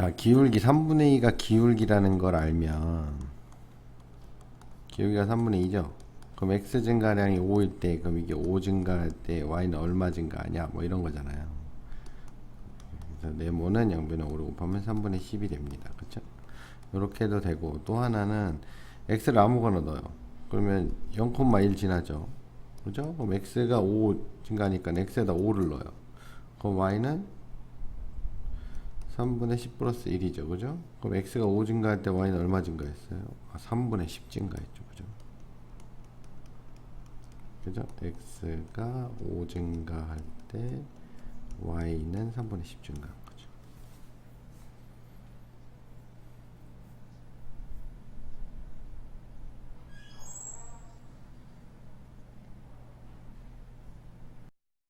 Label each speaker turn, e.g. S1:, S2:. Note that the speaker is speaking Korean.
S1: 자, 기울기 3분의 2가 기울기라는 걸 알면 기울기가 3분의 2죠. 그럼 x 증가량이 5일 때 그럼 이게 5 증가할 때 y는 얼마 증가하냐 뭐 이런 거잖아요. 그래서 네모는 양변에 5를 곱하면 3분의 10이 됩니다. 그렇죠? 이렇게 해도 되고 또 하나는 x를 아무거나 넣어요. 그러면 0,1 지나죠. 그죠? 그럼 x가 5 증가하니까 x에다 5를 넣어요. 그럼 y는 3분의 10 플러스 1이죠. 그죠? 그럼 x가 5 증가할 때 y는 얼마 증가했어요? 아, 3분의 10 증가했죠. 그죠? 그죠? x가 5 증가할 때 y는 3분의 10 증가.